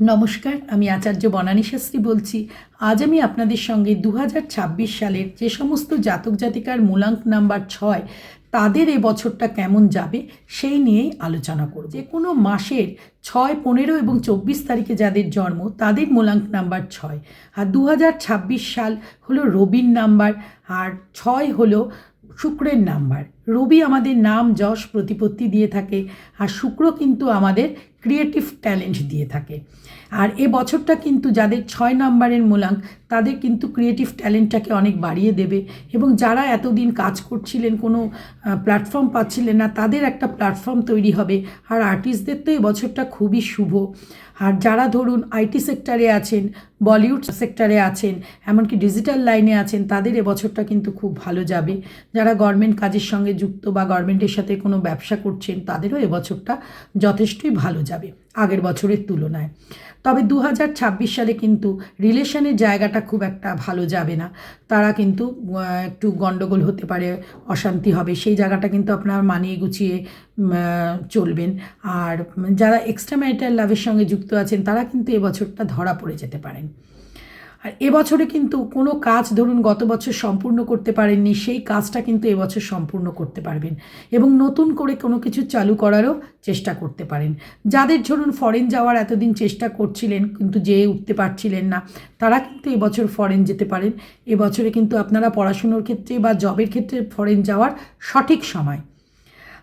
নমস্কার, আমি আচার্য বনানী শাস্ত্রী বলছি। আজ আমি আপনাদের সঙ্গে দু হাজার ছাব্বিশ সালের যে সমস্ত জাতক জাতিকার মূলাঙ্ক নাম্বার ছয়, তাদের এ বছরটা কেমন যাবে সেই নিয়েই আলোচনা করব। যে কোনো মাসের ছয়, পনেরো এবং চব্বিশ তারিখে যাদের জন্ম, তাদের মূলাঙ্ক নাম্বার ছয়। আর দু হাজার ছাব্বিশ সাল হলো রবির নাম্বার, আর ছয় হলো শুক্রের নাম্বার। রবি আমাদের নাম, যশ, প্রতিপত্তি দিয়ে থাকে, আর শুক্র কিন্তু আমাদের ক্রিয়েটিভ ট্যালেন্ট দিয়ে থাকে। আর এ বছরটা কিন্তু যাদের ছয় নাম্বারের মূলাঙ্ক, তাদের কিন্তু ক্রিয়েটিভ ট্যালেন্টটাকে অনেক বাড়িয়ে দেবে। এবং যারা এতদিন কাজ করছিলেন, কোনো প্ল্যাটফর্ম পাচ্ছিলেন না, তাদের একটা প্ল্যাটফর্ম তৈরি হবে। আর আর্টিস্টদের তো এ বছরটা খুবই শুভ। আর যারা ধরুন আইটি সেক্টরে আছেন বলিউড সেক্টরে আছেন, এমনকি ডিজিটাল লাইনে আছেন, তাদের এবছরটা কিন্তু খুব ভালো যাবে। যারা গভর্নমেন্ট কাজের সঙ্গে যুক্ত বা গভর্নমেন্টের সাথে কোনো ব্যবসা করছেন, তাদেরও এবছরটা যথেষ্টই ভালো যাবে, আগের বছরের তুলনায়। তবে দু হাজার ছাব্বিশ সালে কিন্তু রিলেশনের জায়গাটা খুব একটা ভালো যাবে না। তারা কিন্তু একটু গণ্ডগোল হতে পারে, অশান্তি হবে, সেই জায়গাটা কিন্তু আপনার মানিয়ে গুছিয়ে চলবেন। আর যারা এক্সট্রা ম্যারিটাল লাভের সঙ্গে যুক্ত আছেন, তারা কিন্তু এবছরটা ধরা পড়ে যেতে পারেন। আর এবছরে কিন্তু কোনো কাজ ধরুন গত বছর সম্পূর্ণ করতে পারেননি, সেই কাজটা কিন্তু এবছর সম্পূর্ণ করতে পারবেন এবং নতুন করে কোনো কিছু চালু করারও চেষ্টা করতে পারেন। যাদের ধরুন ফরেন যাওয়ার এতদিন চেষ্টা করছিলেন কিন্তু যেয়ে উঠতে পারছিলেন না, তারা কিন্তু এবছর ফরেন যেতে পারেন। এবছরে কিন্তু আপনারা পড়াশুনোর ক্ষেত্রে বা জবের ক্ষেত্রে ফরেন যাওয়ার সঠিক সময়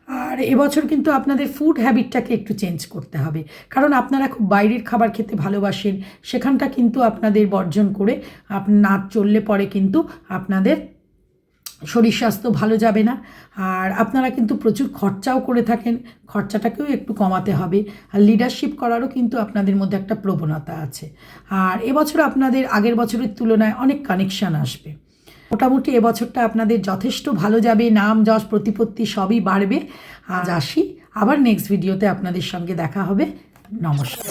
আর এবছর কিন্তু আপনাদের ফুড হ্যাবিটটাকে একটু চেঞ্জ করতে হবে। কারণ আপনারা খুব বাইরের খাবার খেতে ভালোবাসেন, সেখানটা কিন্তু আপনাদের বর্জন করে আপ, না চললে পরে কিন্তু আপনাদের শরীর স্বাস্থ্য ভালো যাবে না। আর আপনারা কিন্তু প্রচুর খরচাও করে থাকেন, খরচাটাকেও একটু কমাতে হবে। আর লিডারশিপ করারও কিন্তু আপনাদের মধ্যে একটা প্রবণতা আছে। আর এবছর আপনাদের আগের বছরের তুলনায় অনেক কানেকশান আসবে। মোটামুটি এবছরটা আপনাদের যথেষ্ট ভালো যাবে, নাম, যশ, প্রতিপত্তি সবই বাড়বে। আজ আসি, আবার নেক্সট ভিডিওতে আপনাদের সঙ্গে দেখা হবে। নমস্কার।